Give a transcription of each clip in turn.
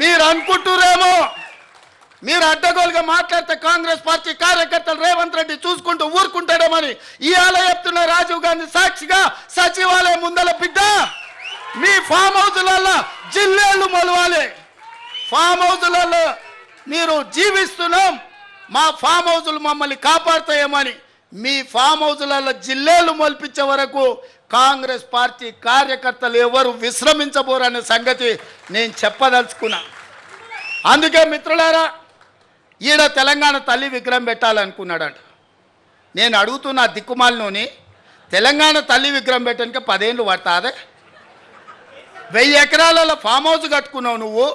మీరు అనుకుంటురేమో? మీరు అడ్డగోలుగా మాట్లాడితే కాంగ్రెస్ పార్టీ కార్యకర్తలు రేవంత్ రెడ్డి చూసుకుంటూ ఊరుకుంటాడేమని ఇవాళ చెప్తున్న రాజీవ్ గాంధీ సాక్షిగా సచివాలయం ముందల బిడ్డ. మీ ఫామ్ హౌస్లలో జిల్లేళ్ళు మొలవాలి. ఫామ్ హౌస్లలో మీరు జీవిస్తున్నాం. మా ఫామ్ హౌజులు మమ్మల్ని కాపాడుతాయేమని మీ ఫామ్ హౌజులలో జిల్లేలు మొలిపించే వరకు కాంగ్రెస్ పార్టీ కార్యకర్తలు ఎవరు విశ్రమించబోరనే సంగతి నేను చెప్పదలుచుకున్నా. అందుకే మిత్రులారా ఈడ తెలంగాణ తల్లి విగ్రహం పెట్టాలనుకున్నాడంట. నేను అడుగుతున్న ఆ తెలంగాణ తల్లి విగ్రహం పెట్టడానికి పదేళ్ళు పడతాదే? వెయ్యి ఎకరాలలో ఫామ్ హౌస్ కట్టుకున్నావు నువ్వు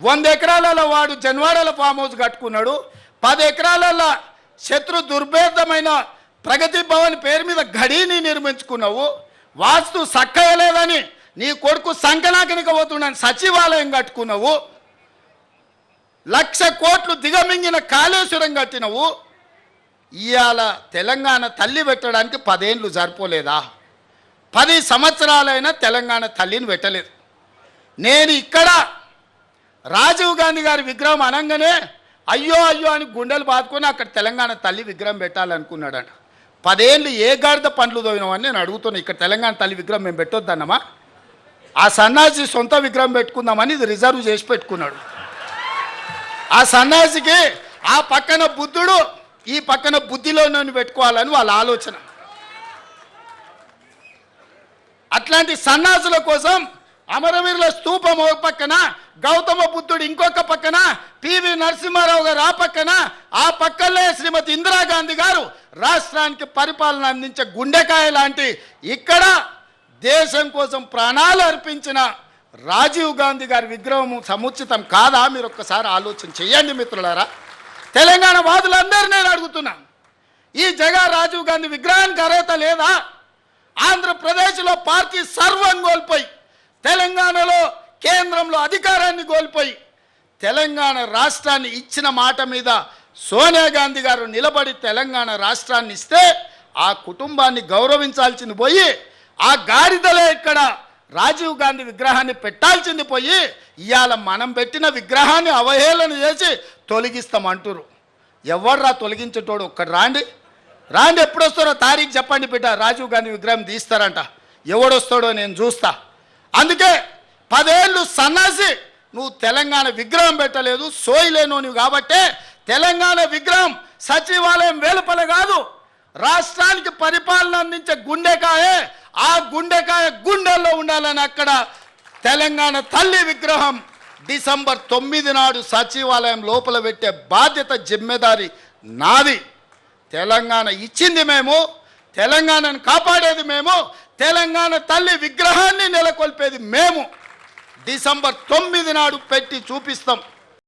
వంద ఎకరాలలో వాడు జన్వాడల ఫామ్ హౌస్ కట్టుకున్నాడు పది ఎకరాలలో శత్రు దుర్భేదమైన ప్రగతి భవన్ పేరు మీద గడీని నిర్మించుకున్నావు వాస్తు సక్కయలేదని నీ కొడుకు సంకనాకనిక పోతున్నాను సచివాలయం కట్టుకున్నావు. లక్ష కోట్లు దిగమింగిన కాళేశ్వరం కట్టినవు. ఇవాళ తెలంగాణ తల్లి పెట్టడానికి పదేళ్ళు సరిపోలేదా? పది సంవత్సరాలైనా తెలంగాణ తల్లిని పెట్టలేదు. నేను ఇక్కడ రాజీవ్ గాంధీ గారి విగ్రహం అనగానే అయ్యో అయ్యో అని గుండెలు బాదుకొని అక్కడ తెలంగాణ తల్లి విగ్రహం పెట్టాలనుకున్నాడట. పదేళ్ళు ఏ గాడిద పండ్లు తోయినామని నేను అడుగుతున్నాను ఇక్కడ తెలంగాణ తల్లి విగ్రహం మేము పెట్టొద్దన్నమా? ఆ సన్నాసి సొంత విగ్రహం పెట్టుకుందామని ఇది రిజర్వ్ చేసి పెట్టుకున్నాడు. ఆ సన్నాసికి ఆ పక్కన బుద్ధుడు ఈ పక్కన బుద్ధిలో పెట్టుకోవాలని వాళ్ళ ఆలోచన. అట్లాంటి సన్నాసుల కోసం అమరవీరుల స్తూపం ఒక పక్కన గౌతమ బుద్ధుడు ఇంకొక పక్కన పివి నరసింహారావు గారు ఆ పక్కన ఆ పక్కనే శ్రీమతి ఇందిరాగాంధీ గారు రాష్ట్రానికి పరిపాలన అందించే గుండెకాయ లాంటి ఇక్కడ దేశం కోసం ప్రాణాలు అర్పించిన రాజీవ్ గాంధీ గారి విగ్రహం సముచితం కాదా? మీరు ఒక్కసారి ఆలోచన చేయండి మిత్రులారా. తెలంగాణ వాదులందరూ నేను అడుగుతున్నా. ఈ జగా రాజీవ్ గాంధీ విగ్రహానికి అర్హత లేదా? ఆంధ్రప్రదేశ్లో పార్టీ సర్వం కోల్పోయి తెలంగాణలో కేంద్రంలో అధికారాన్ని కోల్పోయి తెలంగాణ రాష్ట్రాన్ని ఇచ్చిన మాట మీద సోనియా గాంధీ గారు నిలబడి తెలంగాణ రాష్ట్రాన్ని ఇస్తే ఆ కుటుంబాన్ని గౌరవించాల్సింది పోయి ఆ గాడిదలే ఇక్కడ రాజీవ్ గాంధీ విగ్రహాన్ని పెట్టాల్సింది పోయి ఇవాళ మనం పెట్టిన విగ్రహాన్ని అవహేళన చేసి తొలగిస్తామంటురు ఎవర్రా తొలగించేటోడు? ఒక్కడు రాండి. రాండి ఎప్పుడొస్తారో తారీఖు చెప్పండి బిడ్డ రాజీవ్ గాంధీ విగ్రహం తీస్తారంట. ఎవడొస్తాడో నేను చూస్తా. అందుకే పదేళ్ళు సన్నాసి నువ్వు తెలంగాణ విగ్రహం పెట్టలేదు సోయిలేనోనివి కాబట్టే తెలంగాణ విగ్రహం సచివాలయం వేలుపల కాదు. రాష్ట్రానికి పరిపాలన అందించే గుండెకాయే ఆ గుండెకాయ గుండెల్లో ఉండాలని అక్కడ తెలంగాణ తల్లి విగ్రహం డిసెంబర్ తొమ్మిది నాడు సచివాలయం లోపల పెట్టే బాధ్యత జిమ్మెదారి నాది. తెలంగాణ ఇచ్చింది మేము తెలంగాణను కాపాడేది మేము తెలంగాణ తల్లి విగ్రహాన్ని నెలకొల్పేది మేము. డిసెంబర్ తొమ్మిది నాడు పెట్టి చూపిస్తాం.